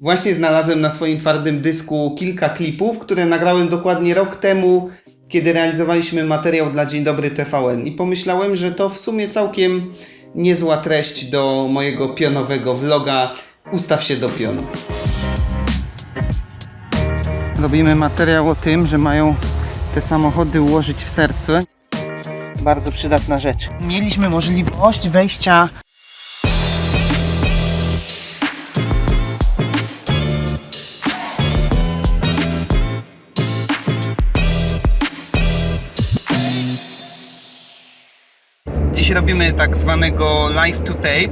Właśnie znalazłem na swoim twardym dysku kilka klipów, które nagrałem dokładnie rok temu, kiedy realizowaliśmy materiał dla Dzień Dobry TVN i pomyślałem, że to w sumie całkiem niezła treść do mojego pionowego vloga Ustaw się do pionu. Robimy materiał o tym, że mają te samochody ułożyć w sercu. Bardzo przydatna rzecz. Mieliśmy możliwość wejścia Robimy tak zwanego live to tape,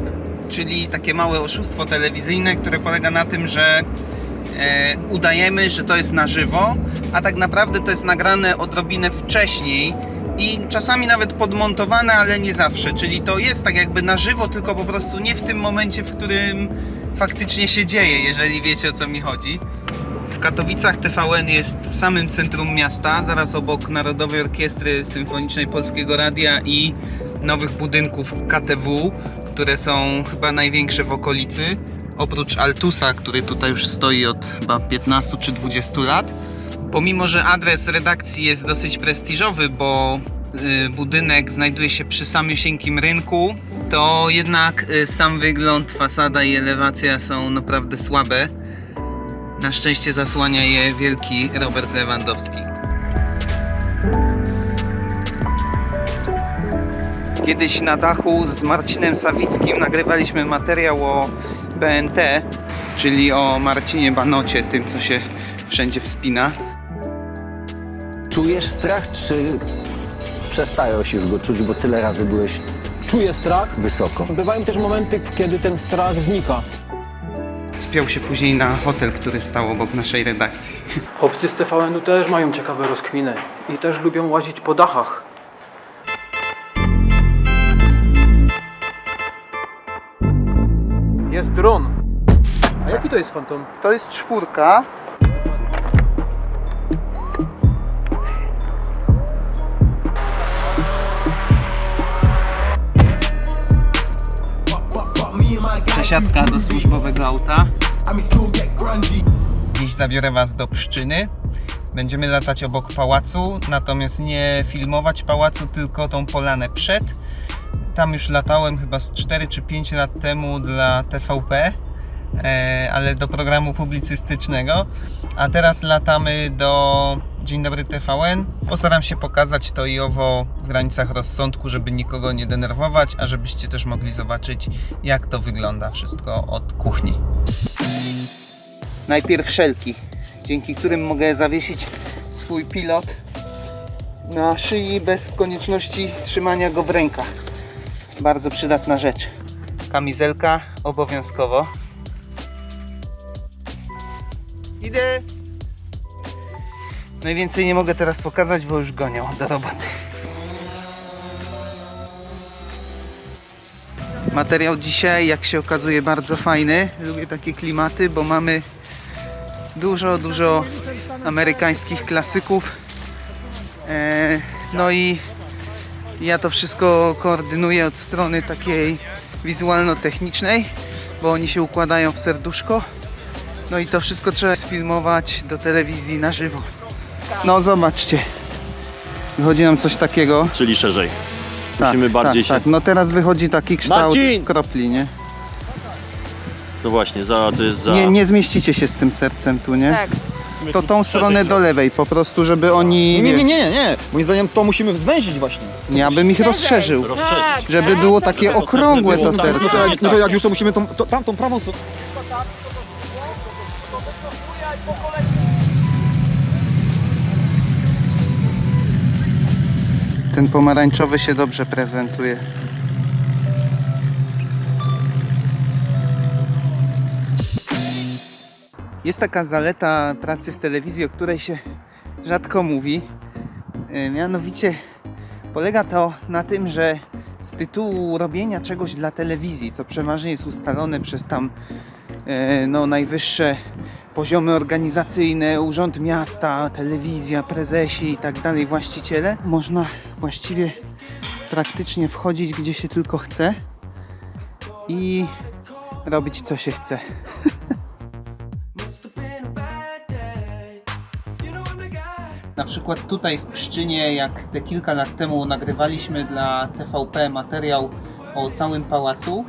czyli takie małe oszustwo telewizyjne, które polega na tym, że e, udajemy, że to jest na żywo, a tak naprawdę to jest nagrane odrobinę wcześniej i czasami nawet podmontowane, ale nie zawsze. Czyli to jest tak jakby na żywo, tylko po prostu nie w tym momencie, w którym faktycznie się dzieje, jeżeli wiecie o co mi chodzi. W Katowicach TVN jest w samym centrum miasta, zaraz obok Narodowej Orkiestry Symfonicznej Polskiego Radia i nowych budynków KTW, które są chyba największe w okolicy. Oprócz Altusa, który tutaj już stoi od chyba 15 czy 20 lat. Pomimo, że adres redakcji jest dosyć prestiżowy, bo y, budynek znajduje się przy samiusieńkim rynku, to jednak y, sam wygląd, fasada i elewacja są naprawdę słabe. Na szczęście zasłania je wielki Robert Lewandowski. Kiedyś na dachu z Marcinem Sawickim nagrywaliśmy materiał o BNT, czyli o Marcinie Banocie, tym co się wszędzie wspina. Czujesz strach, czy przestajesz już go czuć, bo tyle razy byłeś Czuję strach. wysoko? Bywają też momenty, kiedy ten strach znika. Spiął się później na hotel, który stał obok naszej redakcji. Chłopcy z TVN-u też mają ciekawe rozkminy i też lubią łazić po dachach. Jest dron. A jaki to jest fantom? To jest czwórka. Przesiadka do służbowego auta. Dziś zabiorę Was do Pszczyny. Będziemy latać obok pałacu, natomiast nie filmować pałacu, tylko tą polanę przed. Tam już latałem chyba z 4 czy 5 lat temu dla TVP e, ale do programu publicystycznego. A teraz latamy do Dzień Dobry TVN. Postaram się pokazać to i owo w granicach rozsądku, żeby nikogo nie denerwować, a żebyście też mogli zobaczyć, jak to wygląda wszystko od kuchni. Najpierw szelki, dzięki którym mogę zawiesić swój pilot na szyi bez konieczności trzymania go w rękach. Bardzo przydatna rzecz. Kamizelka obowiązkowo. Idę. Najwięcej nie mogę teraz pokazać, bo już gonią do roboty. Materiał dzisiaj, jak się okazuje, bardzo fajny. Lubię takie klimaty, bo mamy dużo, dużo amerykańskich klasyków. E, no i ja to wszystko koordynuję od strony takiej wizualno-technicznej, bo oni się układają w serduszko. No i to wszystko trzeba sfilmować do telewizji na żywo. No zobaczcie. Wychodzi nam coś takiego. Czyli szerzej. Musimy bardziej tak, się- tak. No teraz wychodzi taki kształt Marcin! kropli, nie? To właśnie, za, to jest za... nie? Nie zmieścicie się z tym sercem tu, nie? Tak. To tą stronę do lewej, po prostu, żeby oni... Nie, nie, nie, nie, nie. Moim zdaniem to musimy zwęzić właśnie. Ja bym ich rozszerzył. Rozszerzyć. Żeby było takie okrągłe to było tak. serce. No to jak, no to jak już to musimy tą, to, tamtą prawą stronę. Ten pomarańczowy się dobrze prezentuje. Jest taka zaleta pracy w telewizji, o której się rzadko mówi. E, Mianowicie polega to na tym, że z tytułu robienia czegoś dla telewizji, co przeważnie jest ustalone przez tam e, no, najwyższe poziomy organizacyjne, urząd miasta, telewizja, prezesi i tak dalej, właściciele, można właściwie praktycznie wchodzić gdzie się tylko chce i robić co się chce. Na przykład tutaj w Pszczynie, jak te kilka lat temu nagrywaliśmy dla TVP materiał o całym pałacu,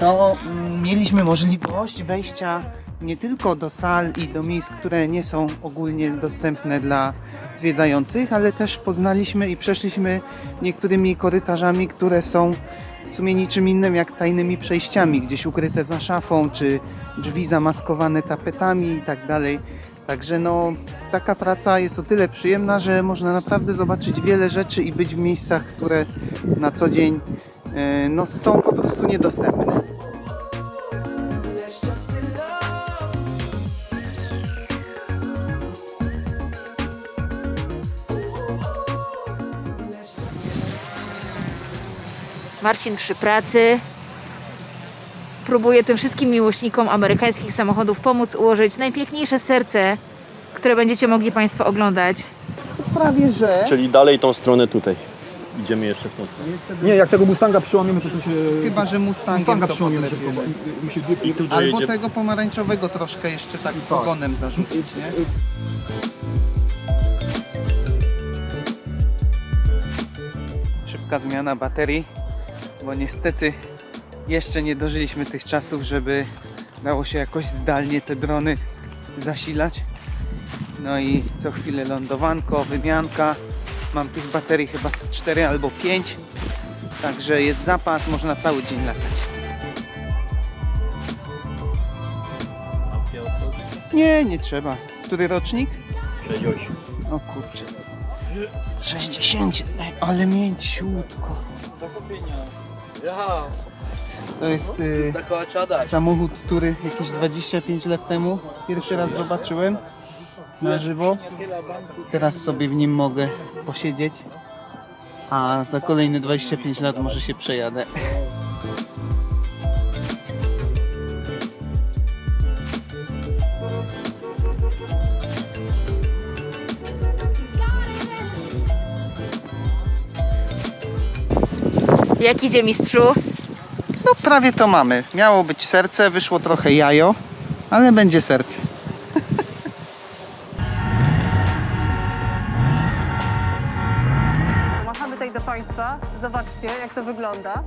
to mm, mieliśmy możliwość wejścia nie tylko do sal i do miejsc, które nie są ogólnie dostępne dla zwiedzających, ale też poznaliśmy i przeszliśmy niektórymi korytarzami, które są w sumie niczym innym jak tajnymi przejściami, gdzieś ukryte za szafą, czy drzwi zamaskowane tapetami i tak dalej. Także no, taka praca jest o tyle przyjemna, że można naprawdę zobaczyć wiele rzeczy i być w miejscach, które na co dzień e, no, są po prostu niedostępne. Marcin przy pracy próbuje tym wszystkim miłośnikom amerykańskich samochodów pomóc ułożyć najpiękniejsze serce, które będziecie mogli Państwo oglądać. Prawie że. Czyli dalej tą stronę tutaj. Idziemy jeszcze w tą stronę. Nie, jak tego Mustanga przyłamiemy, to to się... Chyba, że Mustangiem Mustanga to przyłamiemy bo Mi się I tu Albo dojedzie. tego pomarańczowego troszkę jeszcze tak pogonem zarzucić, nie? Szybka zmiana baterii, bo niestety jeszcze nie dożyliśmy tych czasów, żeby dało się jakoś zdalnie te drony zasilać. No i co chwilę lądowanko, wymianka. Mam tych baterii chyba z 4 albo 5, także jest zapas, można cały dzień latać. Nie, nie trzeba. Który rocznik? O kurczę. 60. Ej, ale mięciutko. To jest y, samochód, który jakieś 25 lat temu pierwszy raz zobaczyłem na żywo. Teraz sobie w nim mogę posiedzieć. A za kolejne 25 lat może się przejadę. Jak idzie mistrzu? No prawie to mamy. Miało być serce, wyszło trochę jajo, ale będzie serce. Machamy tutaj do Państwa. Zobaczcie, jak to wygląda.